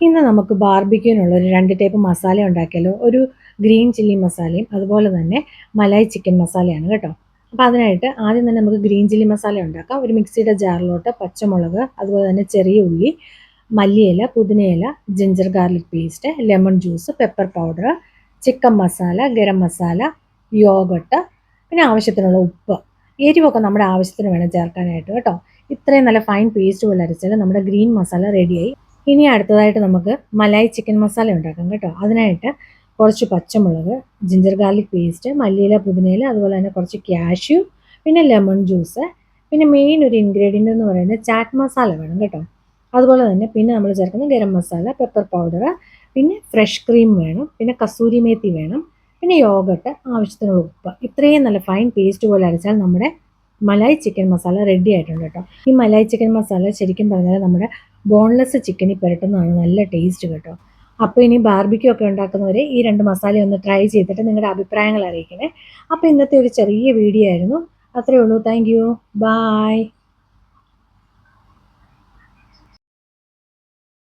ഇന്ന് നമുക്ക് ബാർബിക്യൂനുള്ള ഒരു രണ്ട് ടൈപ്പ് മസാല ഉണ്ടാക്കിയാലോ? ഒരു ഗ്രീൻ ചില്ലി മസാലയും അതുപോലെ തന്നെ മലായ് ചിക്കൻ മസാലയാണ് കേട്ടോ. അപ്പോൾ അതിനായിട്ട് ആദ്യം തന്നെ നമുക്ക് ഗ്രീൻ ചില്ലി മസാല ഉണ്ടാക്കാം. ഒരു മിക്സിയുടെ ജാറിലോട്ട് പച്ചമുളക് അതുപോലെ തന്നെ ചെറിയ ഉള്ളി മല്ലിയില പുതിനയില ginger garlic paste lemon juice pepper powder chicken masala garam masala yoghurt പിന്നെ ആവശ്യത്തിനുള്ള ഉപ്പ്. എരിവൊക്കെ നമ്മുടെ ആവശ്യത്തിന് വേണം ചേർക്കാനായിട്ട് കേട്ടോ. ഇത്രയും നല്ല ഫൈൻ പേസ്റ്റ് പോലെ അരച്ചാൽ നമ്മുടെ ഗ്രീൻ മസാല റെഡിയായി ഇനി അടുത്തതായിട്ട് നമുക്ക് മലായി ചിക്കൻ മസാല ഉണ്ടാക്കാം കേട്ടോ. അതിനായിട്ട് കുറച്ച് പച്ചമുളക് ജിഞ്ചർ ഗാർലിക് പേസ്റ്റ് മല്ലിയില പുതിനയില അതുപോലെ തന്നെ കുറച്ച് ക്യാഷ്യൂ പിന്നെ ലെമൺ ജ്യൂസ് പിന്നെ മെയിൻ ഒരു ഇൻഗ്രീഡിയന്റ് എന്ന് പറയുന്നത് ചാറ്റ് മസാല വേണം കേട്ടോ. അതുപോലെ തന്നെ പിന്നെ നമ്മൾ ചേർക്കുന്ന ഗരം മസാല പെപ്പർ പൗഡർ പിന്നെ ഫ്രഷ് ക്രീം വേണം പിന്നെ കസൂരി മേത്തി വേണം പിന്നെ യോഗട്ട് ആവശ്യത്തിനുള്ള ഉപ്പ്. ഇത്രയും നല്ല ഫൈൻ പേസ്റ്റ് പോലെ അരച്ചാൽ നമ്മുടെ മലായി ചിക്കൻ മസാല റെഡി ആയിട്ടുണ്ട് കേട്ടോ. ഈ മലായ് ചിക്കൻ മസാല ശരിക്കും പറഞ്ഞാൽ നമ്മുടെ ബോൺലെസ് ചിക്കനിൽ പുരട്ടുന്നതാണ് നല്ല ടേസ്റ്റ് കേട്ടോ. അപ്പോൾ ഇനി ബാർബിക്യൂ ഒക്കെ ഉണ്ടാക്കുന്നവരെ ഈ രണ്ട് മസാല ഒന്ന് ട്രൈ ചെയ്തിട്ട് നിങ്ങളുടെ അഭിപ്രായങ്ങൾ അറിയിക്കണേ. അപ്പോൾ ഇന്നത്തെ ഒരു ചെറിയ വീഡിയോ ആയിരുന്നു. അത്രയേ ഉള്ളൂ. Thank you bye